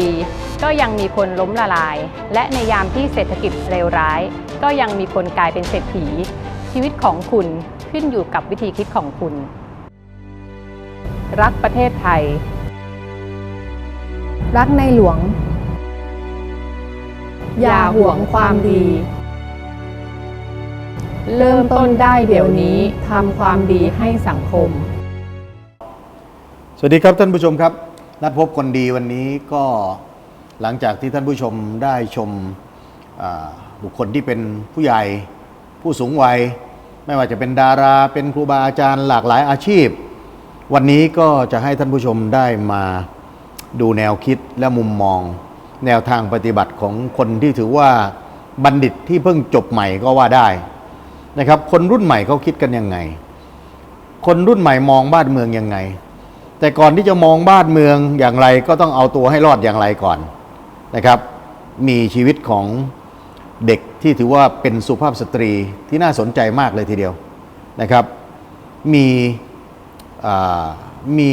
ดี ก็ยังมีคนล้มละลาย และในยามที่เศรษฐกิจเลวร้าย ก็ยังมีคนกลายเป็นเศรษฐี ชีวิตของคุณขึ้นอยู่กับวิธีคิดของคุณ รักประเทศไทย รักในหลวง อย่าหวงความดี เริ่มต้นได้เดี๋ยวนี้ทำความดีให้สังคม สวัสดีครับท่านผู้ชมครับ นัดพบคนดีวันนี้ก็หลังจากที่ท่านผู้ชมได้ชมบุคคลที่เป็นผู้ใหญ่ผู้สูงวัย ไม่ว่าจะเป็นดาราเป็นครูบาอาจารย์หลากหลายอาชีพ วันนี้ก็จะให้ท่านผู้ชมได้มาดูแนวคิดและมุมมอง แนวทางปฏิบัติของคนที่ถือว่าบัณฑิตที่เพิ่งจบใหม่ก็ว่าได้นะครับ คนรุ่นใหม่เขาคิดกันยังไง คนรุ่นใหม่มองบ้านเมืองยังไง แต่ก่อนที่จะมองบ้านเมืองอย่างไรก็ต้องเอาตัวให้รอดอย่างไรก่อนนะครับ มีชีวิตของเด็กที่ถือว่าเป็นสุภาพสตรีที่น่าสนใจมากเลยทีเดียวนะครับ มีมี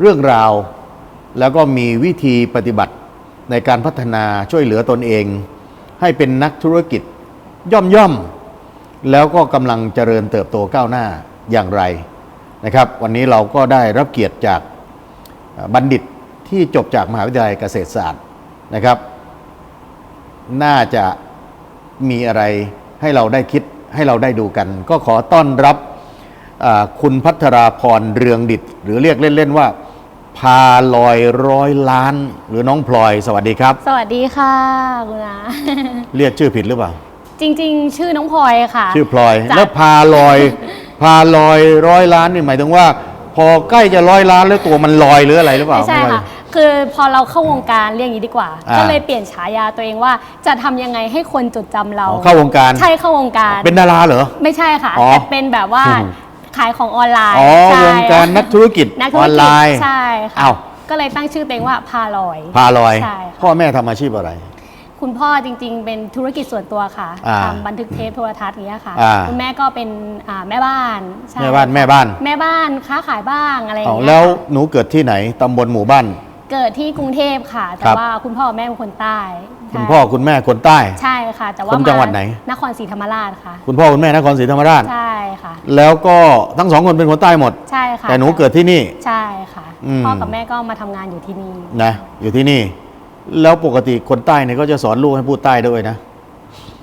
เรื่องราว แล้วก็มีวิธีปฏิบัติในการพัฒนาช่วยเหลือตนเอง ให้เป็นนักธุรกิจย่อมย่อมๆแล้วก็กำลังเจริญเติบโตก้าวหน้าอย่างไร นะครับ วันนี้เราก็ได้รับเกียรติจากเอ่อบัณฑิตที่จบจากมหาวิทยาลัยเกษตรศาสตร์นะครับ น่าจะมีอะไรให้เราได้คิดให้เราได้ดูกัน ก็ขอต้อนรับเอ่อคุณพัทราพรเรืองดิต หรือเรียกเล่น ๆ ว่า พาลอยร้อยล้าน หรือน้องพลอย สวัสดีครับ สวัสดีค่ะคุณอาเรียกชื่อผิดหรือเปล่า จริง ๆ ชื่อน้องพลอยค่ะ ชื่อพลอยจ้ะแล้วพาลอย พาลอยร้อยล้านนี่หมายถึงว่า พอใกล้จะร้อยล้านแล้วตัวมันลอยหรืออะไรหรือเปล่า ไม่ใช่ว่าค่ะ คือพอเราเข้าวงการเรียกอย่างนี้ดีกว่า อ่า ก็เลยเปลี่ยนฉายาตัวเองว่าจะทำยังไงให้คนจดจำเรา อ๋อเข้าวงการ ใช่เข้าวงการ เป็นดาราเหรอ ไม่ใช่ค่ะอ๋อแต่เป็นแบบว่าอืม ขายของออนไลน์อ๋อใช่วงการนักธุรกิจนักธุอรอนกิจไลน์ใช่ค่ะอ้าวก็เลยตั้งชื่อตัวเองว่าพาลอย พาลอย ใช่ค่ะ พ่อแม่ทำอาชีพอะไร คุณพ่อจริง ๆ เป็นธุรกิจส่วนตัวค่ะอ่าทำบันทึกเทปโทรทัศน์อย่างเงี้ยค่ะ อ่า คุณแม่ก็เป็นอ่าแม่บ้านใช่แม่บ้านแม่บ้านแม่บ้านค้าขายบ้างอะไรอย่างอ๋อเงี้ยแล้วค่ะหนูเกิดที่ไหนตำบลหมู่บ้าน เกิดที่กรุงเทพค่ะ แต่ครับ ว่าคุณพ่อแม่เป็นคนใต้คุณใช่พ่อคุณแม่คนใต้ ใช่ค่ะ แต่ว่าคนจังหวัดไหน นครศรีธรรมราชค่ะ คุณพ่อคุณแม่นครศรีธรรมราช ใช่ค่ะ แล้วก็ทั้งสองคนเป็นคนใต้หมด ใช่ค่ะแต่หนูเกิดที่นี่ ใช่ค่ะ อืม พ่อกับแม่ก็มาทำงานอยู่ที่นี่ นะอยู่ที่นี่ แล้วปกติคนใต้เนี่ยก็จะสอนลูกให้พูดใต้ด้วยนะ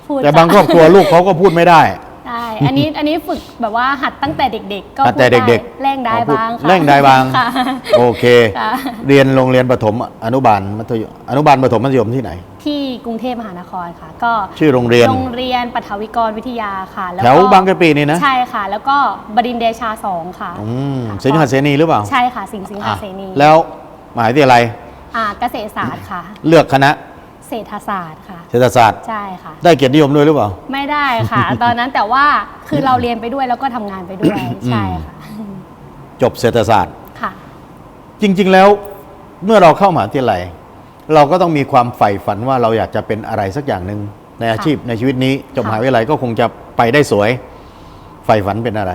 พูดแต่บางครอบครัวลูกเขาก็พูดไม่ได้ใช่อันนี้อันนี้ฝึกแบบว่าหัดตั้งแต่เด็ก ๆ ก็ตั้งแต่พูเด็กแร่งได้อ๋อพูบ้างค่ะแร่งได้บ้าง ค่ะ โอเค ค่ะ เรียนโรงเรียนประถมอนุบาลมัธยมอนุบาลประถมมัธยมที่ไหน ที่กรุงเทพมหานครค่ะ ก็ชื่อโรงเรียน โรงเรียนปัทวิกรวิทยาค่ะแล้วแถก็วบางกะปินี่นะ ใช่ค่ะ แล้วก็บดินทร์เดชาสองค่ะอืมค่ะสิงหเสนีหรือเปล่าใช่ค่ะสิงห์สิงหาเสนีอะแล้วมหาวิทยาลัย อ่าเกษตรศาสตร์ค่ะ เลือกคณะเศรษฐศาสตร์ค่ะ เศรษฐศาสตร์ ใช่ค่ะ ได้เกียรตินิยมด้วยหรือเปล่า ไม่ได้ค่ะ ตอนนั้นแต่ว่าคือเราเรียนไปด้วยแล้วก็ทำงานไปด้วย ใช่ค่ะ จบเศรษฐศาสตร์ ค่ะ จริง ๆ แล้วเมื่อเราเข้ามหาวิทยาลัย เราก็ต้องมีความใฝ่ฝันว่าเราอยากจะเป็นอะไรสักอย่างหนึ่งในอาชีพในชีวิตนี้จบค่ะมหาวิทยาลัยก็คงจะไปได้สวยใฝ่ฝันเป็นอะไร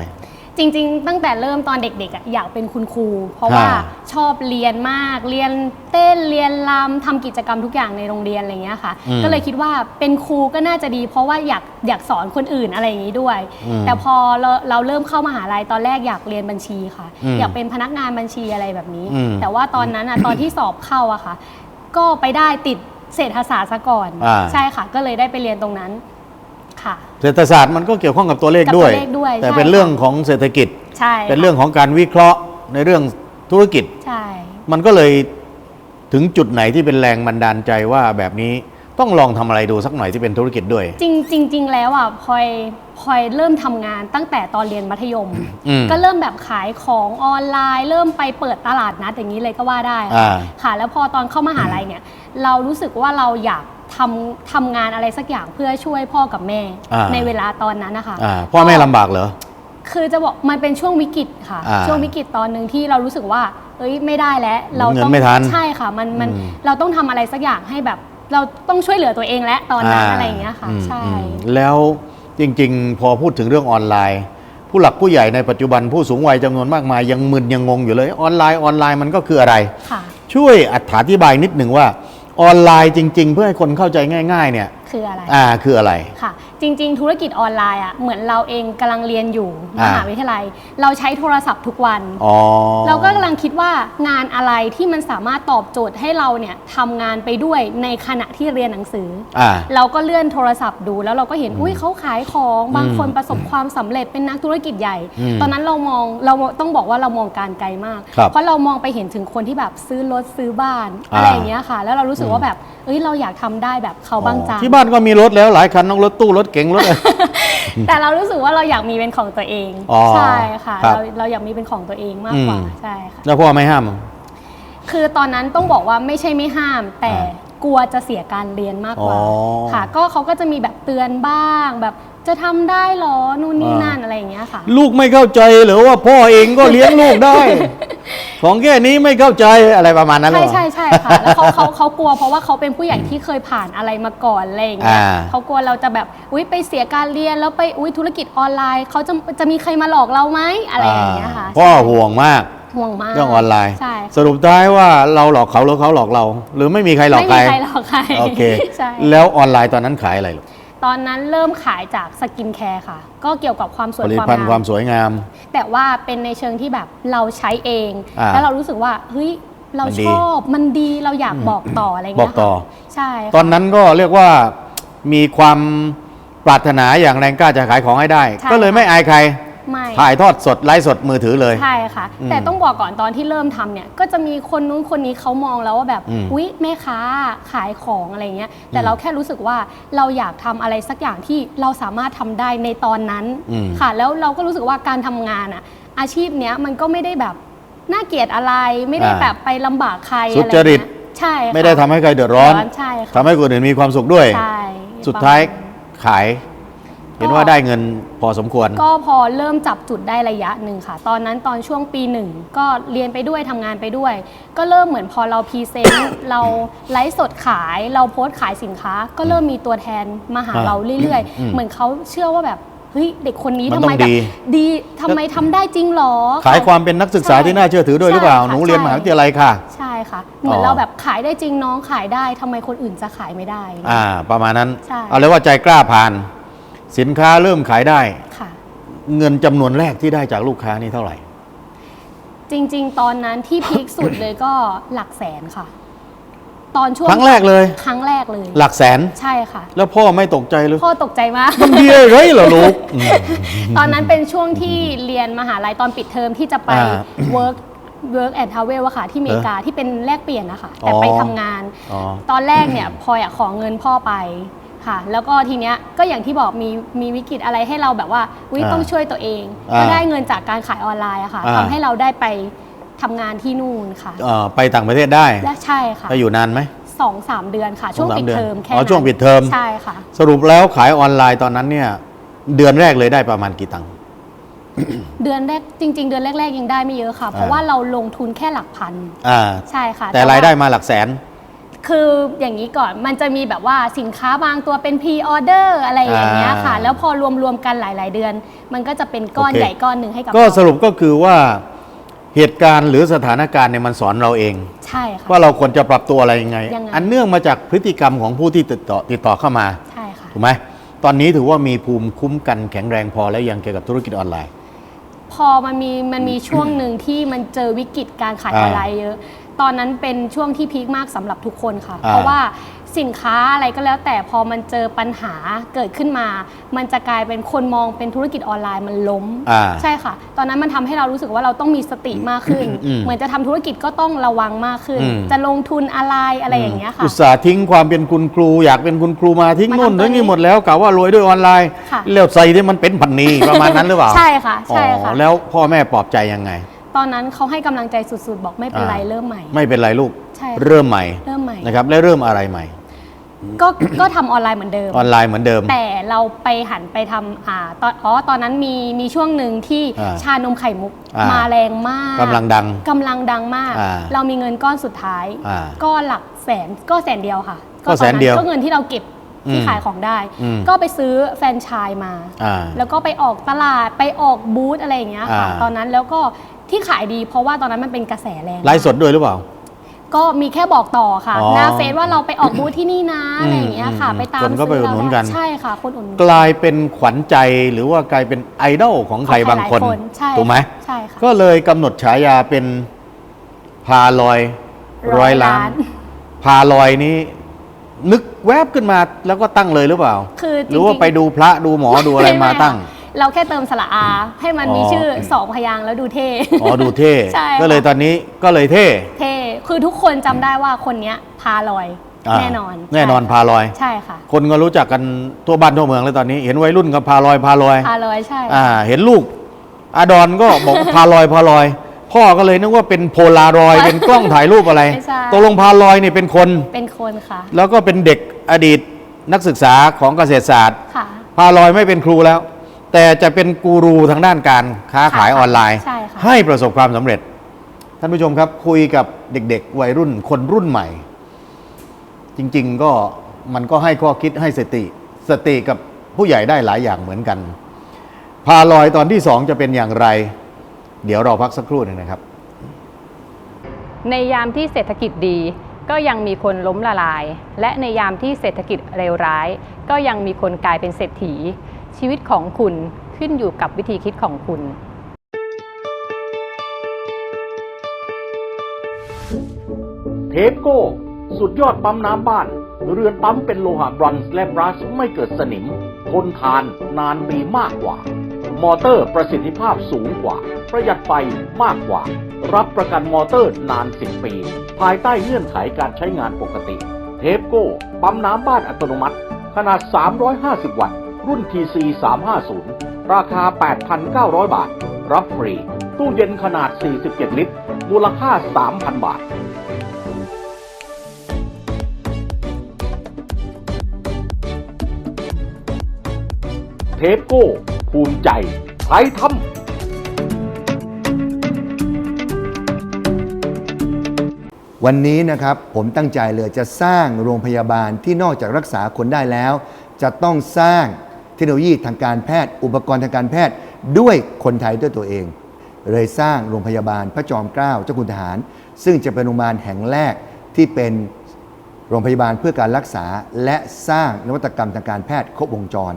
จริงๆ ตั้งแต่เริ่มตอนเด็กๆอะอยากเป็นคุณครู เพราะว่าอ่า ชอบเรียนมาก เรียนเต้นเรียนรำทำกิจกรรมทุกอย่างในโรงเรียนอะไรเงี้ยค่ะ อืมก็เลยคิดว่าเป็นครูก็น่าจะดี เพราะว่าอยากอยากสอนคนอื่นอะไรอย่างนี้ด้วย อืมแต่พอเราเราเริ่มเข้ามหาลัยตอนแรกอยากเรียนบัญชีค่ะ อืมอยากเป็นพนักงานบัญชีอะไรแบบนี้ อืม แต่ว่าตอนนั้นอะตอนที่สอบเข้าอะค่ะ ก็ไปได้ติดเศรษฐศาสตร์ซะก่อน อ่า ใช่ค่ะ ก็เลยได้ไปเรียนตรงนั้น ค่ะเศรษฐศาสตร์มันก็เกี่ยวข้องกับตัวเลขกับด้วยตัวเลขด้วยแต่ใช่เป็นค่ะ เรื่องของเศรษฐกิจ ใช่เป็นค่ะเรื่องของการวิเคราะห์ในเรื่องธุรกิจ ใช่ มันก็เลยถึงจุดไหนที่เป็นแรงบันดาลใจว่าแบบนี้ต้องลองทำอะไรดูสักหน่อยที่เป็นธุรกิจด้วย จริงจริงจริงแล้วอะพลอยพลอยเริ่มทำงานตั้งแต่ตอนเรียนมัธยม อืมก็เริ่มแบบขายของออนไลน์ เริ่มไปเปิดตลาดนัดอย่างนี้เลยก็ว่าได้อ่าค่ะค่ะแล้วพอตอนเข้ามหาลัยเนี่ย เรารู้สึกว่าเราอยาก ทำทำงานอะไรสักอย่างเพื่อช่วยพ่อกับแม่ อ่า ในเวลาตอนนั้นนะคะ อ่าพ่อแม่ลำบากเหรอ คือจะบอกมันเป็นช่วงวิกฤตค่ะ อ่าช่วงวิกฤตตอนหนึ่งที่เรารู้สึกว่า เอ้ยไม่ได้แล้ว เราเงินต้องไม่ทันใช่ค่ะ มันมันอืม เราต้องทำอะไรสักอย่างให้แบบ เราต้องช่วยเหลือตัวเองและตอนนั้นอะไรอย่างเงี้ยค่ะอืมใช่ อืมแล้วจริงๆ พอพูดถึงเรื่องออนไลน์ ผู้หลักผู้ใหญ่ในปัจจุบันผู้สูงวัยจำนวนมากมาย ยังมึนยังงงอยู่เลยออนไลน์ออนไลน์มันก็คืออะไร ค่ะ ช่วยอธิบายนิดหนึ่งว่า ออนไลน์จริง ๆ เพื่อให้คนเข้าใจง่าย ๆ เนี่ย คืออะไร อ่า คืออะไร ค่ะ จริง ๆ ธุรกิจออนไลน์อะเหมือนเราเองกำลังเรียนอยู่มอ่าหาวิทยาลัย เราใช้โทรศัพท์ทุกวัน อ๋อ เราก็กำลังคิดว่างานอะไรที่มันสามารถตอบโจทย์ให้เราเนี่ยทำงานไปด้วยในขณะที่เรียนหนังสืออ่า เราก็เลื่อนโทรศัพท์ดูแล้วเราก็เห็นอุ้ยเขาขายของบางคนอืมประสบความสำเร็จเป็นนักธุรกิจใหญ่ อืมตอนนั้นเรามองเราต้องบอกว่าเรามองการไกลมาก ครับเพราะเรามองไปเห็นถึงคนที่แบบซื้อรถซื้อบ้านอ่า อะไรอย่างเงี้ยค่ะ แล้วเรารู้สึกว่าแบบเอ้ยเราอยากทำได้แบบเขาบ้างจัง ที่บ้านก็มีรถแล้วหลายคันน้องรถตู้รถเก๋งรถอะไรแต่เรารู้สึกว่าเราอยากมีเป็นของตัวเองอ๋อใช่ค่ะครับ เราเราอยากมีเป็นของตัวเองมากกว่าอืมใช่ค่ะ แล้วพ่อไม่ห้าม คือตอนนั้นต้องบอกว่าไม่ใช่ไม่ห้าม แต่อ่กลัวจะเสียการเรียนมากกว่าอ๋อค่ะ ก็เขาก็จะมีแบบเตือนบ้าง แบบ จะทำได้เหรอนู่นนี่อ่านั่นั่นอะไรอย่างเงี้ยค่ะ ลูกไม่เข้าใจหรือว่าพ่อเองก็เลี้ยงลูกได้ ของแค่นี้ไม่เข้าใจอะไรประมาณนั้นเหรใช่อ ใช่ใช่ค่ะ แล้วเขาเขาเขากลัวเพราะว่าเขาเป็นผู้ใหญ่ที่เคยผ่านอะไรมาก่อนอะไรอย่างเงี้ยอ่า เขากลัวเราจะแบบอุ้ยไปเสียการเรียนแล้วไปอุ้ยธุรกิจออนไลน์เขาจะจะมีใครมาหลอกเราไหมอะไรอย่างเงี้ยค่ะพ่อใช่ห่วงมากห่วงมากเรื่องออนไลน์ ใช่สรุปท้ายว่าเราหลอกเขาหรือเขาหลอกเรา หรือไม่มีใครหลอกไม่ใครมีใครหลอกใครโอเค ใช่ แล้วออนไลน์ตอนนั้นขายอะไรลูก ตอนนั้นเริ่มขายจากสกินแคร์ค่ะ ก็เกี่ยวกับความสวยผลิตความภัณฑ์งามความสวยงาม แต่ว่าเป็นในเชิงที่แบบเราใช้เอง อ่าแล้วเรารู้สึกว่าเฮ้ยเรามันดีชอบมันดีเราอยากบอกต่ออะไรบเงี้อยกต่อ ค่ะใช่ค่ะ ตอนนั้นก็เรียกว่ามีความปรารถนาอย่างแรงกล้าจะขายของให้ได้ ใช่ก็เลยไม่อายใคร ไม่ถ่ายทอดสดไลฟ์สดมือถือเลย ใช่ค่ะอืมแต่ต้องบอกก่อนตอนที่เริ่มทำเนี่ยก็จะมีคนนู้นคนนี้เขามองแล้วว่าแบบอืมอุ๊ยแม่ค้าขายของอะไรเงี้ยแต่อืมเราแค่รู้สึกว่าเราอยากทำอะไรสักอย่างที่เราสามารถทำได้ในตอนนั้นอืม ค่ะ แล้วเราก็รู้สึกว่าการทำงานอะอาชีพเนี้ยมันก็ไม่ได้แบบน่าเกลียดอะไร ไม่ได้อ่าแบบไปลำบากใครสุอะไรจริตเงี้ยใช่ค่ะ ไม่ได้ทำให้ใครเดือดร้อนใช่ค่ะ ทำให้คนอื่นมีความสุขด้วย ใช่สุดท้ายประมณขาย เห็นว่าได้เงินพอสมควร ก็พอเริ่มจับจุดได้ระยะหนึ่งค่ะ ตอนนั้นตอนช่วงปีหนึ่งก็เรียนไปด้วยทำงานไปด้วย ก็เริ่มเหมือนพอเราพรีเซนต์เราไลฟ์สดขายเราโพสต์ขายสินค้า ก็เริ่มมีตัวแทนมาหาอ่าเราเรื่อยอืมๆเหมือนเขาเชื่อว่าแบบเฮ้ยเด็กคนนี้มันทำต้ไมองแบบดีดีทำไมทำได้จริงหรอ ขายความเป็นนักศึกษาใช่ที่น่าเชื่อถือด้วยหรือเปล่าใช่ค่ะหนูเรียนใช่มหาวิทยาลัยค่ะ ใช่ค่ะ เหมือนอ๋อเราแบบขายได้จริงน้องขายได้ทำไมคนอื่นจะขายไม่ได้ อ่า ประมาณนั้นใช่เอาเลยว่าใจกล้าผ่าน สินค้าเริ่มขายได้ ค่ะ เงินจำนวนแรกที่ได้จากลูกค้านี่เท่าไหร่ จริง ๆ ตอนนั้นที่พีคสุดเลยก็หลักแสนค่ะ ตอนช่วงครั้งแรกเลย ครั้งแรกเลย หลักแสน ใช่ค่ะ แล้วพ่อไม่ตกใจเลยพ่อตกใจมาก มันเดียไรเหรอลูกอืม ตอนนั้นเป็นช่วงที่เรียนมหาลัยตอนปิดเทอมที่จะไป อ่า work work and travel อะค่ะ ที่อเมริกาที่เป็นแลกเปลี่ยนนะคะแต่อ๋อไปทำงาน อ๋อ ตอนแรกเนี่ยพลอยอะขอเงินพ่อไป ค่ะ แล้วก็ทีเนี้ยก็อย่างที่บอกมีมีวิกฤตอะไรให้เราแบบว่าวิอ่าต้องช่วยตัวเอง อ่าก็ได้เงินจากการขายออนไลน์อะค่ะอ่า ทำให้เราได้ไปทำงานที่นู่นค่ะ เอ่อไปต่างประเทศได้และใช่ค่ะไปอยู่นานไหม สองสามเดือนค่ะ ช่วงสองสามปิดเดือนเทอมแค่อ๋อนั้นช่วงปิดเทอม ใช่ค่ะ สรุปแล้วขายออนไลน์ตอนนั้นเนี่ยเดือนแรกเลยได้ประมาณกี่ตังค์ เดือนแรกจริง ๆ เดือนแรก ๆ ยังได้ไม่เยอะค่ะ เพราะอ่า ว่าเราลงทุนแค่หลักพัน อ่า ใช่ค่ะแต่ว่รายได้มาหลักแสน คืออย่างนี้ก่อนมันจะมีแบบว่าสินค้าบางตัวเป็นพรีออเดอร์อะไรอย่างเงี้ยค่ะ อ่า แล้วพอรวมๆกันหลาย ๆ เดือน มันก็จะเป็นก้อนโอเคใหญ่ก้อนหนึ่งให้กับก็เราสรุปก็คือว่าเหตุการณ์หรือสถานการณ์เนี่ยมันสอนเราเอง ใช่ค่ะ ว่าเราควรจะปรับตัวอะไรยังไง ยังไง อันเนื่องมาจากพฤติกรรมของผู้ที่ติดต่อติดต่อเข้ามา ใช่ค่ะ ถูกไหม ตอนนี้ถือว่ามีภูมิคุ้มกันแข็งแรงพอแล้วยังเกี่ยวกับธุรกิจออนไลน์ พอมันมีมันมีช่วงหนึ่งที่มันเจอวิกฤตการขายออ่าอนไลน์เยอะ ตอนนั้นเป็นช่วงที่พีคมากสำหรับทุกคนค่ะ อ่า เพราะว่าสินค้าอะไรก็แล้วแต่พอมันเจอปัญหาเกิดขึ้นมา มันจะกลายเป็นคนมองเป็นธุรกิจออนไลน์มันล้ม อ่า ใช่ค่ะ ตอนนั้นมันทำให้เรารู้สึกว่าเราต้องมีสติมากขึ้น อืมเหมือนจะทำธุรกิจก็ต้องระวังมากขึ้น อืม จะลงทุนอะไรอะไรอย่างเงี้ยค่ะ อุตส่าห์ทิ้งความเป็นคุณครู อยากเป็นคุณครูมาทิ้งมานู่นทำตัวทิ้งนี่นี้หมดแล้วกะว่ารวยด้วยออนไลน์ค่ะ แล้วใส่ที่มันเป็นพันนีประมาณนั้นหรือเปล่าใช่ค่ะ ใช่อ๋ค่ะอแล้วพ่อแม่ปลอบใจยังไง ตอนนั้นเขาให้กำลังใจสุดๆ บอกไม่เป็นไรอ่า เริ่มใหม่ ไม่เป็นไรลูก ใช่ค่ะ เริ่มใหม่เริ่มใหม่นะครับ และเริ่มอะไรใหม่ ก็ก็ทำออนไลน์เหมือนเดิม ออนไลน์เหมือนเดิม แต่เราไปหันไปทำอ่าตอนอ๋อตอนนั้นมีมีช่วงหนึ่งที่อ่าชานมไข่มุกอ่าม มาแรงมากกำลังดัง กำลังดังมาก อ่าเรามีเงินก้อนสุดท้าย อ่าก็หลักแสนก็แสนเดียวค่ะก็แสนเดียวตอก็เงินที่เราเก็บที่อืมขายของได้ อืม ก็ไปซื้อแฟรนไชส์มา อ่า แล้วก็ไปออกตลาดไปออกบูธอะไรอย่างเงี้ยค่ะ อ่าตอนนั้นแล้วก็ ที่ขายดีเพราะว่าตอนนั้นมันเป็นกระแสแรงไลฟ์สดด้วยหรือเปล่า ก็มีแค่บอกต่อค่ะ อ๋อหน้าเฟซว่าเราไปออกบูธที่นี่นะอะไรอย่างเงี้ยค่ะอืมไปตามคนก็ไปอุดหนุนกันซื้เราได้ใช่ค่ะ คนอุดหนุนกลายเป็นขวัญใจหรือว่ากลายเป็นไอดอลของใครบางคน หลยใช่ถูกไหม ใช่ค่ะก็เลยกำหนดฉายาเป็นพาลอยร้อยล้าน พาลอยนี้นึกแวบขึ้นมาแล้วก็ตั้งเลยหรือเปล่า คือจหรือว่าๆไปดูพระดูหมอดูอะไรมาค่ตั้ง เราแค่เติมสระอา ให้มันมีอ๋อชื่อสองพยางค์แล้วดูเท่ อ๋อดูเท่ ใช่ก็เลยค่ะตอนนี้ก็เลยเท่เท่คือทุกคนจำได้ว่าคนเนี้ยพาลอยาแน่นอนแน่นอนใช่พาลอย ใช่ค่ะ คนก็รู้จักกันทั่วบ้านทั่วเมืองเลยตอนนี้ เห็นวัยรุ่นก็พาลอยพาลอย พาลอยใช่อ่า เห็นลูกอาดอนก็บอกว่าพาลอยพาลอย พ่อก็เลยนึกว่าเป็นโพลารอยด์เป็นกล้องถ่ายรูปอะไรไม่ใช่ ตกลงพาลอยนี่เป็นคน เป็นคนค่ะแล้วก็เป็นเด็กอดีตนักศึกษาของเกษตรศาสตร์ ค่ะ พาลอยไม่เป็นครูแล้ว แต่จะเป็นกูรูทางด้านการค้าขายค่ะออนไลน์ ใช่ค่ะ ให้ประสบความสำเร็จ ท่านผู้ชมครับคุยกับเด็กๆ วัยรุ่นคนรุ่นใหม่ จริงๆก็มันก็ให้ข้อคิดให้สติ สติกับผู้ใหญ่ได้หลายอย่างเหมือนกัน พาลอยตอนที่สองจะเป็นอย่างไร เดี๋ยวเราพักสักครู่หนึ่งนะครับ ในยามที่เศรษฐกิจดี ก็ยังมีคนล้มละลาย และในยามที่เศรษฐกิจเลวร้าย ก็ยังมีคนกลายเป็นเศรษฐี ชีวิตของคุณขึ้นอยู่กับวิธีคิดของคุณ เทปโก้ สุดยอดปั๊มน้ำบ้าน เรือนปั๊มเป็นโลหะบรอนซ์และบรัชไม่เกิดสนิม ทนทานนานปีมากกว่า มอเตอร์ประสิทธิภาพสูงกว่า ประหยัดไฟมากกว่า รับประกันมอเตอร์นาน 10 ปี ภายใต้เงื่อนไขการใช้งานปกติ เทปโก้ ปั๊มน้ำบ้านอัตโนมัติ ขนาด 350 วัตต์ รุ่น TC 350ราคา 8,900 บาท รับฟรี ตู้เย็นขนาด 47 ลิตร มูลค่า 3,000 บาทเทปโก้ ภูมิใจไทยทำวันนี้นะครับผมตั้งใจเลยจะสร้างโรงพยาบาลที่นอกจากรักษาคนได้แล้ว จะต้องสร้าง เทคโนโลยีทางการแพทย์ อุปกรณ์ทางการแพทย์ด้วยคนไทยด้วยตัวเอง เลยสร้างโรงพยาบาลพระจอมเกล้าเจ้าคุณทหาร ซึ่งจะเป็นโรงพยาบาลแห่งแรกที่เป็นโรงพยาบาลเพื่อการรักษาและสร้างนวัตกรรมทางการแพทย์ครบวงจร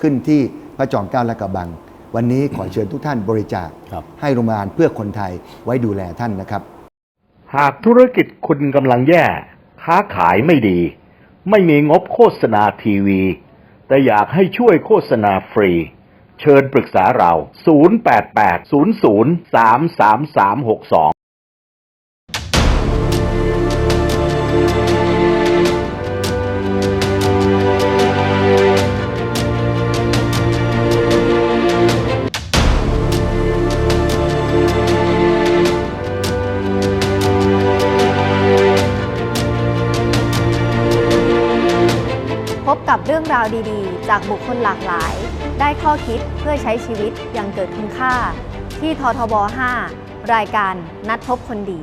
ขึ้นที่พระจอมเกล้าและกระบัง วันนี้ขอเชิญทุกท่านบริจาคครับให้โรงพยาบาลเพื่อคนไทยไว้ดูแลท่านนะครับ หากธุรกิจคุณกำลังแย่ ค้าขายไม่ดี ไม่มีงบโฆษณาทีวี แต่อยากให้ช่วยโฆษณาฟรี เชิญปรึกษาเรา 0880033362าวดีๆ จากบุคคลหลากหลาย ได้ข้อคิดเพื่อใช้ชีวิตอย่างเกิดคุณค่า ที่ททบ 5 รายการนัดพบคนดี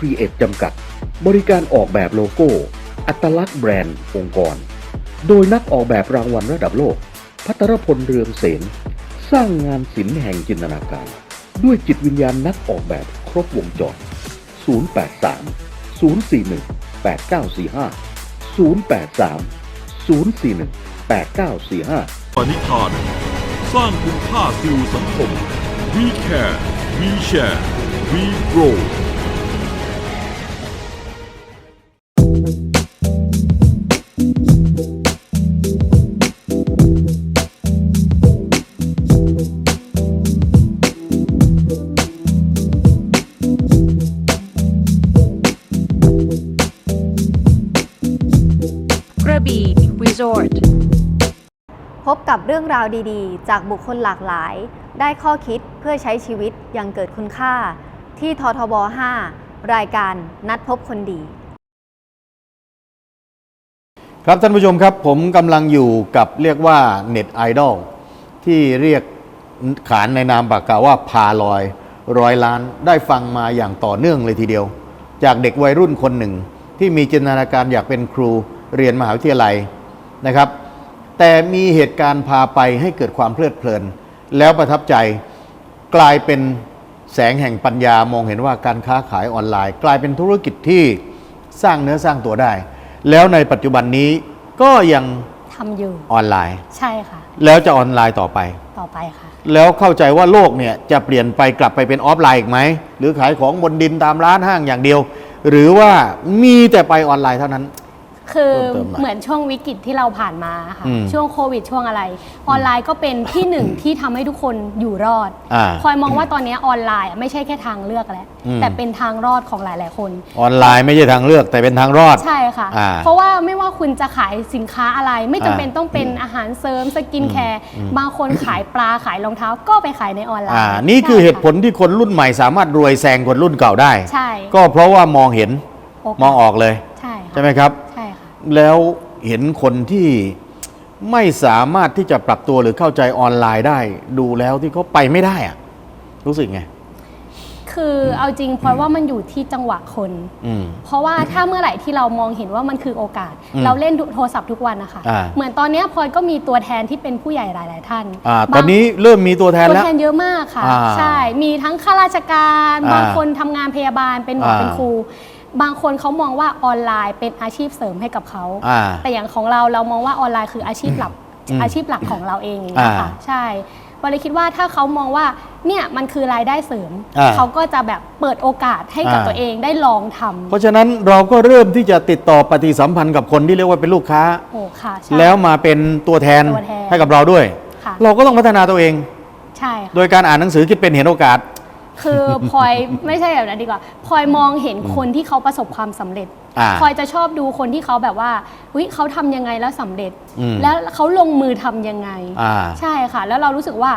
Create จำกัด บริการออกแบบโลโก้ อัตลักษณ์แบรนด์ องค์กร โดยนักออกแบบรางวัลระดับโลก พัทรพลเรืองเสนสร้างงานศิลป์แห่งจินตนาการ ด้วยจิตวิญญาณนักออกแบบครบวงจร 083 041 8945 083 041 8945ปณิธาน สร้างคุณค่าสู่สังคม We Care We Share We Grow กับเรื่องราวดีๆ จากบุคคลหลากหลาย ได้ข้อคิดเพื่อใช้ชีวิตอย่างเกิดคุณค่า ที่ททบ 5 รายการนัดพบคนดี ครับท่านผู้ชมครับผมกำลังอยู่กับเรียกว่าเน็ตไอดอลที่เรียกขานในนามปากกาว่าพาลอยร้อยล้านได้ฟังมาอย่างต่อเนื่องเลยทีเดียว จากเด็กวัยรุ่นคนหนึ่ง ที่มีจินตนาการอยากเป็นครูเรียนมหาวิทยาลัยนะครับ แต่มีเหตุการณ์พาไปให้เกิดความเพลิดเพลิน แล้วประทับใจกลายเป็นแสงแห่งปัญญามองเห็นว่าการค้าขายออนไลน์ กลายเป็นธุรกิจที่สร้างเนื้อสร้างตัวได้ แล้วในปัจจุบันนี้ก็ยังทำอยู่ออนไลน์ ใช่ค่ะ แล้วจะออนไลน์ต่อไปต่อไปค่ะ แล้วเข้าใจว่าโลกเนี่ยจะเปลี่ยนไปกลับไปเป็นออฟไลน์อีกไหมหรือขายของบนดินตามร้านห้างอย่างเดียว หรือว่ามีแต่ไปออนไลน์เท่านั้น คือเพิ่มเติมหน่อยเหมือนช่วงวิกฤตที่เราผ่านมาค่ะอืมช่วงโควิดช่วงอะไร ออนไลน์ก็เป็นที่หนึ่งที่ทำให้ทุกคนอยู่รอดอ่าพลอยมองว่าตอนนี้ออนไลน์อะไม่ใช่แค่ทางเลือกแล้วอืมแต่เป็นทางรอดของหลาย ๆ คน ออนไลน์ไม่ใช่ทางเลือกแต่เป็นทางรอดใช่ค่ะอ่าเพราะว่าไม่ว่าคุณจะขายสินค้าอะไร ไม่จำอ่าเป็นต้องเป็นอาหารเสริมสกินแคร์อืมบางคนขายปลาขายรองเท้าก็ไปขายในออนไลน์อ่านี่คือใช่เหตุผลที่คนรุ่นใหม่สามารถรวยแซงคนรุ่นเก่าได้ใช่ก็เพราะว่ามองเห็นโอกาสมองออกเลยใช่ค่ะใช่ไหมครับใช่ค่ะ แล้วเห็นคนที่ไม่สามารถที่จะปรับตัวหรือเข้าใจออนไลน์ได้ ดูแล้วที่เขาไปไม่ได้อะรู้สึกไง คือเอาจริงเพราะว่ามันอยู่ที่จังหวะคน อืม เพราะว่าถ้าเมื่อไหร่ที่เรามองเห็นว่ามันคือโอกาส อืมเราเล่นโทรศัพท์ทุกวันนะคะ อ่า เหมือนตอนเนี้ยพลอยก็มีตัวแทนที่เป็นผู้ใหญ่หลาย ๆ ท่านอ่าบางตอนนี้เริ่มมีตัวแทนตัวแล้ว แทนเยอะมากค่ะ อ่าใช่ มีทั้งข้าราชการ อ่าบางคนทำงานพยาบาลเป็นหมออ่าเป็นครู บางคนเขามองว่าออนไลน์เป็นอาชีพเสริมให้กับเขา อ่า แต่อย่างของเราเรามองว่าออนไลน์คืออาชีพหลักอืมอาชีพหลักของเราเองอย่างเงี้ยค่ะอ่าใช่วเลยคิดว่าถ้าเขามองว่าเนี่ยมันคือรายได้เสริม อ่าเขาก็จะแบบเปิดโอกาสให้กับอ่า ตัวเองได้ลองทำเพราะฉะนั้นเราก็เริ่มที่จะติดต่อปฏิสัมพันธ์กับคนที่เรียกว่าเป็นลูกค้าโอ้ค่ะใช่ แล้วมาเป็นตัวแทนตัวแทนให้กับเราด้วย ค่ะ เราก็ต้องพัฒนาตัวเอง ใช่ค่ะ โดยการอ่านหนังสือคิดเป็นเห็นโอกาส คือพลอยไม่ใช่แบบนั้นดีกว่าพลอยมองเห็นคนที่เขาประสบความสำเร็จอ่าพลอยจะชอบดูคนที่เขาแบบว่าวิเขาทำยังไงแล้วสำเร็จ อืม แล้วเขาลงมือทำยังไง อ่าใช่ค่ะ แล้วเรารู้สึกว่า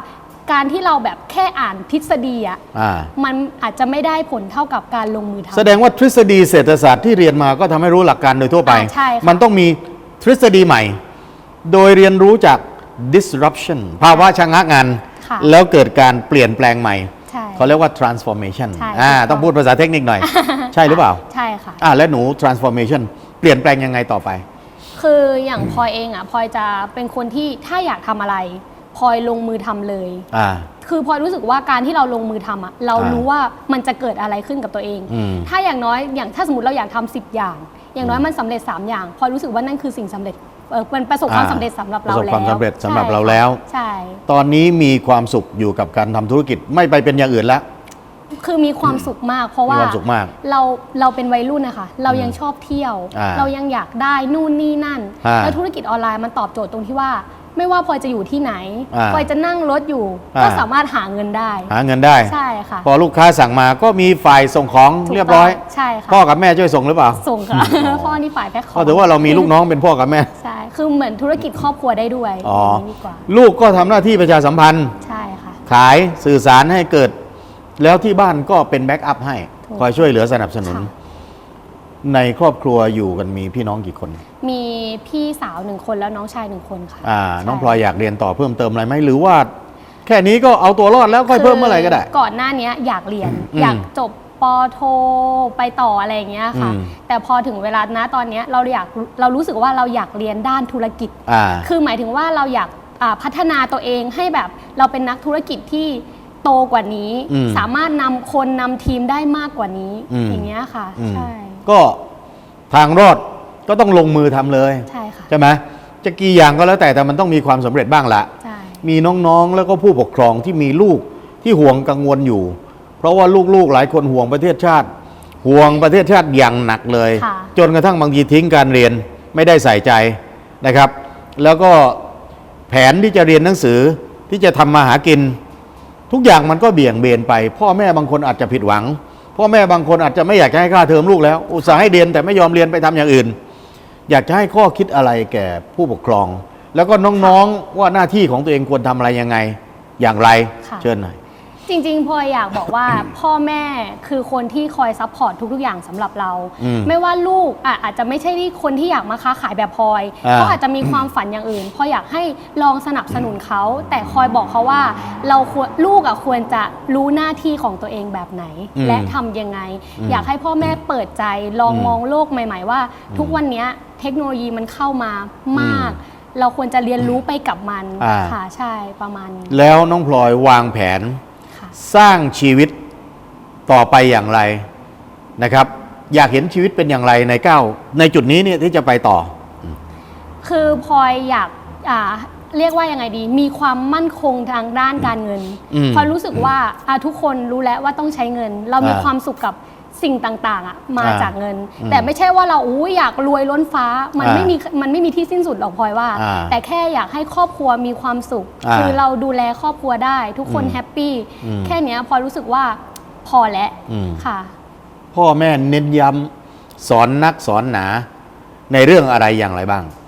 การที่เราแบบแค่อ่านทฤษฎีอะอ่ามันอาจจะไม่ได้ผลเท่ากับการลงมือทำ แสดงว่าทฤษฎีเศรษฐศาสตร์ที่เรียนมาก็ทำให้รู้หลักการโดยทั่วไป อ่าใช่ค่ะ มันต้องมีทฤษฎีใหม่ โดยเรียนรู้จาก disruption ภาวะชะงักงาน ค่ะ แล้วเกิดการเปลี่ยนแปลงใหม่ ใช่เขาเรียกว่า transformation ใช่อ่าถูกต้อง ต้องพูดภาษาเทคนิคหน่อย ใช่หรือเปล่าใช่ค่ะ อ่าและหนู transformation เปลี่ยนแปลงยังไงต่อไป คืออย่างพลอยเองอะพลอยจะเป็นคนที่ถ้าอยากทำอะไรพลอยลงมือทำเลย อ่า คือพลอยรู้สึกว่าการที่เราลงมือทำอะเราอ่ารู้รู้ว่ามันจะเกิดอะไรขึ้นกับตัวเอง อืม ถ้าอย่างน้อยอย่างถ้าสมมติเราอยากทำสิบอย่าง อย่างน้อยมันสำเร็จ 3 อย่างพลอยรู้สึกว่านั่นคือสิ่งสำเร็จ เออมันประสบความอ่า สำเร็จสำหรับประเราสบแล้วความสำเร็จสำหรับใช่เราค่ะแล้ว ใช่ ตอนนี้มีความสุขอยู่กับการทำธุรกิจไม่ไปเป็นอย่างอื่นแล้ว คือมีความสุขมากเพราะว่ามีความสุขมากเราเราเป็นวัยรุ่นนะคะเรายังชอบเที่ยว อ่าเรายังอยากได้นู่นนี่นั่น อ่าแล้วธุรกิจออนไลน์มันตอบโจทย์ตรงที่ว่า ไม่ว่าพลอยจะอยู่ที่ไหนอ่าพลอยจะนั่งรถอยู่ อ่า ก็สามารถหาเงินได้ หาเงินได้ ใช่ค่ะพอลูกค้าสั่งมาก็มีฝ่ายส่งของถูกเรียบร้อย ต้องใช่ค่ะพ่อกับแม่ช่วยส่งหรือเปล่าส่งค่ะพ่อนี่ฝ่ายแพ็คของก็ถือว่าเรามีลูกน้องเป็นพ่อกับแม่ ใช่คือเหมือนธุรกิจครอบครัวได้ด้วยอ๋ออย่างนี้ดีกว่าลูกก็ทำหน้าที่ประชาสัมพันธ์ ใช่ค่ะ ขายสื่อสารให้เกิด แล้วที่บ้านก็เป็นแบ็กอัพให้ ถูกคอยช่วยเหลือสนับสนุน ค่ะ ในครอบครัวอยู่กันมีพี่น้องกี่คน มีพี่สาวหนึ่งคนแล้วน้องชายหนึ่งคนค่ะอ่าน้องใช่พลอยอยากเรียนต่อเพิ่มเติมอะไรไหมหรือว่า แค่นี้ก็เอาตัวรอดแล้วค่อยเพิ่มเมื่อไหร่ก็ได้ ก่อนหน้านี้อยากเรียนอืมอยากจบปปอโทไปต่ออะไรอย่างเงี้ยค่ะ อืม แต่พอถึงเวลานะตอนเนี้ยเราอยากเรารู้สึกว่าเราอยากเรียนด้านธุรกิจ อ่า คือหมายถึงว่าเราอยากอ่าพัฒนาตัวเองให้แบบเราเป็นนักธุรกิจที่โตกว่านี้ อืมสามารถนำคนนำทีมได้มากกว่านี้อืม อย่างเงี้ยค่ะ อืมใช่ ก็ทางรอด ก็ต้องลงมือทำเลยใช่ค่ะใช่ไหมจะกี่อย่างก็แล้วแต่แต่มันต้องมีความสำเร็จบ้างละใช่มีน้องๆแล้วก็ผู้ปกครองที่มีลูกที่ห่วงกังวลอยู่ เพราะว่าลูกๆหลายคนห่วงประเทศชาติ ห่วงประเทศชาติอย่างหนักเลยค่ะจนกระทั่งบางทีทิ้งการเรียนไม่ได้ใส่ใจนะครับ แล้วก็แผนที่จะเรียนหนังสือที่จะทำมาหากิน ทุกอย่างมันก็เบี่ยงเบนไป พ่อแม่บางคนอาจจะผิดหวัง พ่อแม่บางคนอาจจะไม่อยากจะให้ค่าเทอมลูกแล้ว อุตส่าห์ให้เรียนแต่ไม่ยอมเรียนไปทำอย่างอื่น อยากจะให้ข้อคิดอะไรแก่ผู้ปกครอง แล้วก็น้องๆว่าหน้าที่ของตัวเองควรทำอะไรยังไง อย่างไร ค่ะ เชิญหน่อย จริงๆพลอยอยากบอกว่า พ่อแม่คือคนที่คอยซัพพอร์ตทุกๆ อย่างสำหรับเรา อืมไม่ว่าลูกอะอาจจะไม่ใช่ที่คนที่อยากมาค้าขายแบบพลอยอ่า เขาอาจจะมีความฝันอย่างอื่นพลอยอยากให้ลองสนับสนุนเขาแต่คอยบอกเขาว่า เราควรลูกอะควรจะรู้หน้าที่ของตัวเองแบบไหน อืมและทำยังไงอืมอยากให้พ่อแม่เปิดใจลองอืมมองโลกใหม่ ๆ ว่า ทุกวันเนี้ยเทคโนโลยีมันเข้ามามากอืเราควรจะเรียนรู้ไปกับมันอ่า ค่ะใช่ประมาณนี้ แล้วน้องพลอยวางแผนค่ะ สร้างชีวิตต่อไปอย่างไรนะครับ อยากเห็นชีวิตเป็นอย่างไรในก้าวในจุดนี้เนี่ยที่จะไปต่อ คือพลอยอยากอ่าเรียกว่ายังไงดี มีความมั่นคงทางด้านการเงินอืมพลอยรู้สึกว่าอะทุกคนรู้แล้วว่าต้องใช้เงิน เรามีอ่า ความสุขกับ สิ่งต่างๆอะมาอ่าจากเงิน อืมแต่ไม่ใช่ว่าเราอู้อยากรวยล้นฟ้ามันอ่าไม่มีมันไม่มีที่สิ้นสุดหรอกพลอยว่า อ่าแต่แค่อยากให้ครอบครัวมีความสุข อ่าคือเราดูแลครอบครัวได้ ทุกคนอืมแฮปปี้อืมแค่เนี้ยพลอยรู้สึกว่าพอแล้วอืม ค่ะ พ่อแม่เน้นย้ำสอนนักสอนหนา ในเรื่องอะไรอย่างไรบ้างค่ะ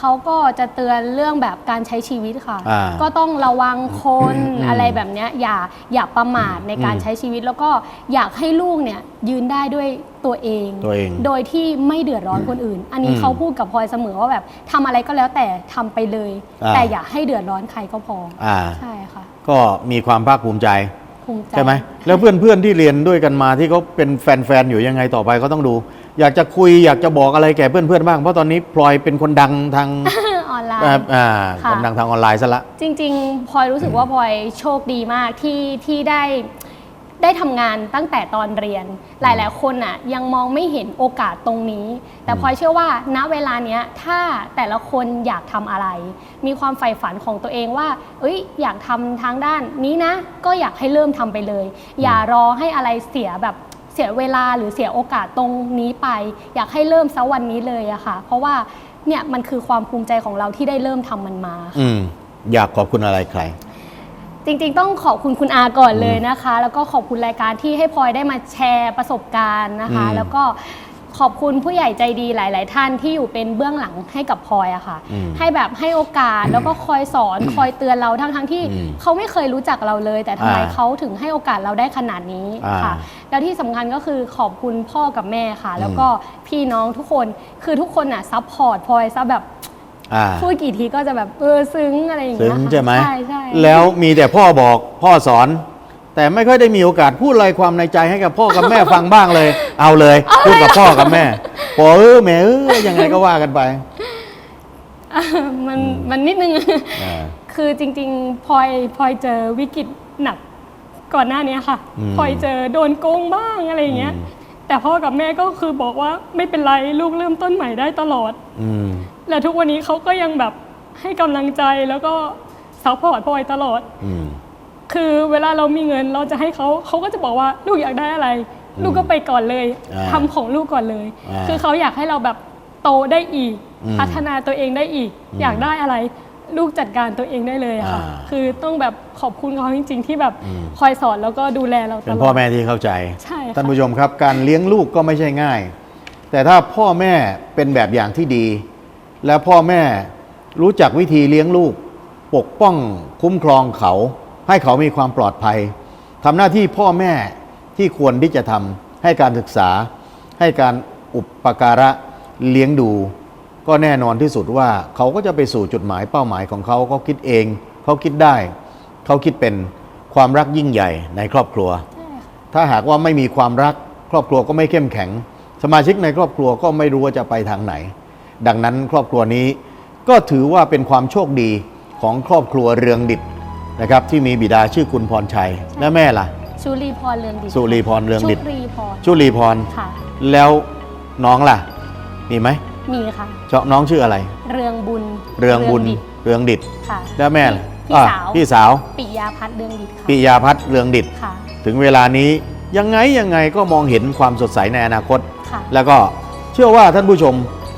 เขาก็จะเตือนเรื่องแบบการใช้ชีวิตค่ะ อ่าก็ต้องระวังคนอืมอะไรแบบเนี้ยอย่าอย่าประมาทในการอืมใช้ชีวิต แล้วก็อยากให้ลูกเนี่ยยืนได้ด้วยตัวเอง ตัวเองโดยที่ไม่เดือดร้อนคนอื่น อันนี้อืมเขาพูดกับพลอยเสมอว่าแบบทำอะไรก็แล้วแต่ทำไปเลย อ่า แต่อย่าให้เดือดร้อนใครก็พอออ่า ใช่ค่ะก็มีความภาคภูมิใจภูมิใจ ใช่ไหมแล้วเพื่อนๆที่เรียนด้วยกันมาที่เขาเป็นแฟนๆอยู่ยังไงต่อไปก็ต้องดู อยากจะคุยอยากจะบอกอะไรแก่เพื่อนๆบ้าง เพราะตอนนี้พลอยเป็นคนดังทาง ออนไลอ่าน์ อ่าค่ะ คนดังทางออนไลน์ซะละ จริงๆพลอยรู้สึกว่าพลอยโชคดีมากที่ที่ได้ได้ทำงานตั้งแต่ตอนเรียน หลายๆ คนน่ะยังมองไม่เห็นโอกาสตรงนี้ แต่พลอยเชื่อว่าณเวลาเนี้ยถ้าแต่ละคนอยากทำอะไร มีความใฝ่ฝันของตัวเองว่า เอ้ยอยากทำทางด้านนี้นะ ก็อยากให้เริ่มทำไปเลย อย่ารอให้อะไรเสียแบบเสียเวลาหรือเสียโอกาสตรงนี้ไป อยากให้เริ่มซะวันนี้เลยอะค่ะ เพราะว่าเนี่ยมันคือความภูมิใจของเราที่ได้เริ่มทำมันมาอืม อยากขอบคุณอะไรใคร จริงๆ ต้องขอบคุณคุณอาก่อนเลยนะคะ แล้วก็ขอบคุณรายการที่ให้พลอยได้มาแชร์ประสบการณ์นะคะ อืมแล้วก็ ขอบคุณผู้ใหญ่ใจดีหลาย ๆ ท่านที่อยู่เป็นเบื้องหลังให้กับพลอยอะค่ะ อืมให้แบบให้โอกาสแล้วก็คอยสอนคอยเตือนเราทั้งๆที่อืมเขาไม่เคยรู้จักเราเลย แต่ทำไมอ่าเขาถึงให้โอกาสเราได้ขนาดนี้อ่าค่ะ แล้วที่สำคัญก็คือขอบคุณพ่อกับแม่ค่ะ แล้วก็พี่น้องทุกคนคือทุกคนอะซัพพอร์ตพลอยซะแบบอ่าพูดกี่ทีก็จะแบบเออซึ้งอะไรอย่างซึ้เงี้งยค่ะใช่ไหม ใช่ใช่ แล้วมีแต่พ่อบอกพ่อสอน แต่ไม่ค่อยได้มีโอกาสพูดอะไรความในใจให้กับพ่อกับแม่ฟังบ้างเลย เอาเลย พูดกับพ่อกับแม่พอเออแม่เออยังไงก็ว่ากันไปมันมันนิดนึง อ่า คือจริงๆพลอยพลอยเจอวิกฤตหนักก่อนหน้านี้ค่ะอืมพลอยเจอโดนโกงบ้างอะไรอย่างเงี้ย อืม แต่พ่อกับแม่ก็คือบอกว่าไม่เป็นไรลูกเริ่มต้นใหม่ได้ตลอด อืม และทุกวันนี้เขาก็ยังแบบให้กำลังใจแล้วก็ซัพพอร์ตพลอยตลอด อืม คือเวลาเรามีเงินเราจะให้เขาเขาก็จะบอกว่าลูกอยากได้อะไร ลูกก็ไปก่อนเลย อ่าทำของลูกก่อนเลย อ่าคือเขาอยากให้เราแบบโตได้อีก อืมพัฒนาตัวเองได้อีกอืมอยากได้อะไร ลูกจัดการตัวเองได้เลยอะค่ะ อ่าคือต้องแบบขอบคุณเขาจริง ๆ ที่แบบอืม คอยสอนแล้วก็ดูแลเราตเป็นลอดพ่อแม่ที่เข้าใจ ใช่ค่ะ ท่านผู้ชมครับการเลี้ยงลูกก็ไม่ใช่ง่าย แต่ถ้าพ่อแม่เป็นแบบอย่างที่ดี และพ่อแม่รู้จักวิธีเลี้ยงลูก ปกป้องคุ้มครองเขา ให้เขามีความปลอดภัยทำหน้าที่พ่อแม่ที่ควรที่จะทำให้การศึกษา ให้การอุปการะเลี้ยงดู ก็แน่นอนที่สุดว่าเขาก็จะไปสู่จุดหมายเป้าหมายของเขาเขาคิดเอง เขาคิดได้ เขาคิดเป็นความรักยิ่งใหญ่ในครอบครัว ถ้าหากว่าไม่มีความรักครอบครัวก็ไม่เข้มแข็ง สมาชิกในครอบครัวก็ไม่รู้ว่าจะไปทางไหน ดังนั้นครอบครัวนี้ก็ถือว่าเป็นความโชคดีของครอบครัวเรืองดิต นะครับที่มีบิดาชื่อคุณพรชัย และแม่ล่ะ ชุลีพรเรืองดิตสุรีพรเรืองดิตชุรีพรชุลีพร ค่ะ แล้วน้องล่ะ มีไหมมีค่ะ เจ้าน้องชื่ออะไร เรืองบุญเรืองบุญดิตเรืองดิตค่ะแล้วแม่ล่ะพี่อะสาวพี่สาวปิยาพัฒน์เรืองดิตค่ะปิยาพัฒน์เรืองดิต ค่ะถึงเวลานี้ยังไงยังไงก็มองเห็นความสดใสในอนาคต ค่ะ แล้วก็เชื่อว่าท่านผู้ชม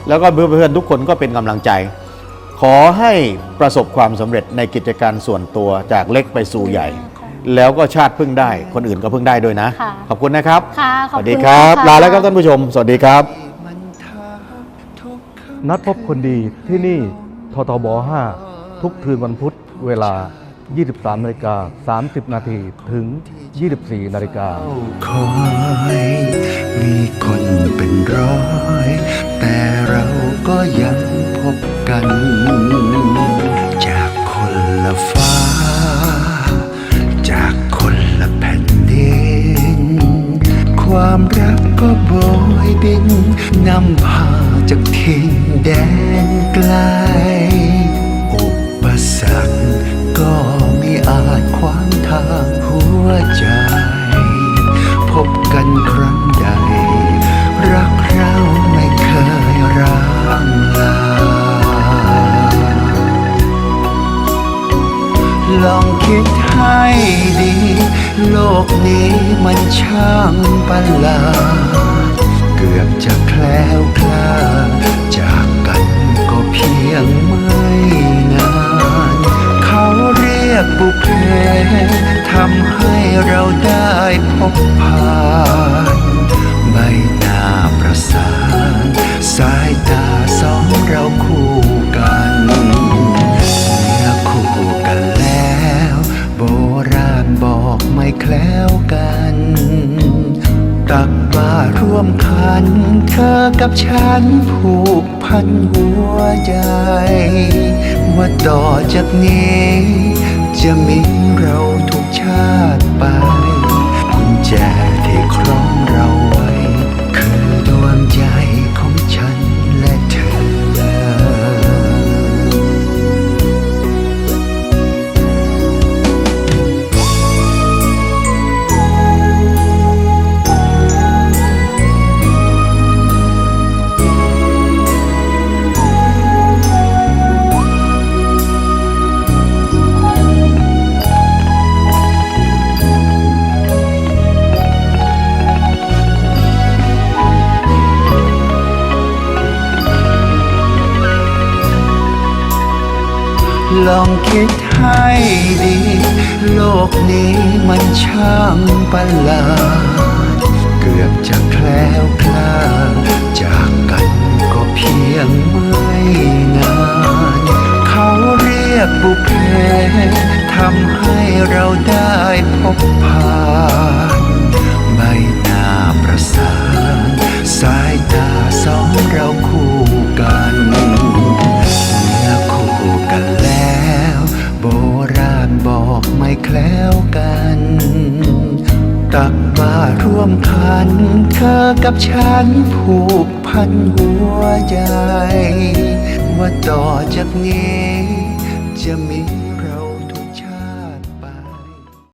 แล้วก็เพื่อนๆทุกคนก็เป็นกำลังใจ ขอให้ประสบความสำเร็จในกิจการส่วนตัวจากเล็กไปสู่ใหญ่ แล้วก็ชาติพึ่งได้ คนอื่นก็พึ่งได้ด้วยนะ ค่ะขอบคุณนะครับ ค่ะขสอบวัสคุดีณครับ มากค่ะ ลาแล้วครับท่านผู้ชม สวัสดีครับ นัดพบคนดีที่นี่ททบ 5 ทุกคืนวันพุธเวลา 23นาฬิกา30 นาทีถึง 24นาฬิกา คอยมีคนเป็นร้อย แต่เราก็ยังพ บกัน จากคนละฟ้า จากคนละแผ่นดิน ความรักก็โบยบินนำพาจากถิ่นแดนไกล อุปสรรคก็ไม่อาจขวางทางหัวใจ พบกันครั้งใด ลองคิดให้ดี โลกนี้มันช่างประหลาด เกือบจะแคล้วคลาดจากกันก็เพียงไม่นาน เขาเรียกบุพเพทำให้เราได้พบผ่านไม่น่าประสาน สายตาสองเราคู่กันันเธอกับฉันผูกพันหัวใจ ว่าต่อจากนี้ จะมีเราทุกชาติไป ลองคิดให้ดี โลกนี้มันช่างประหลาด เกือบจะแคล้วคลาดจากกันก็เพียงไม่นาน เขาเรียกบุพเพทำให้เราได้พบผ่านไม่น่าประสาน สายตาสองเราคู่กัน แล้วกัน ตักบาตรร่วมขัน เธอกับฉันผูกพันหัวใจ ว่าต่อจากนี้จะมี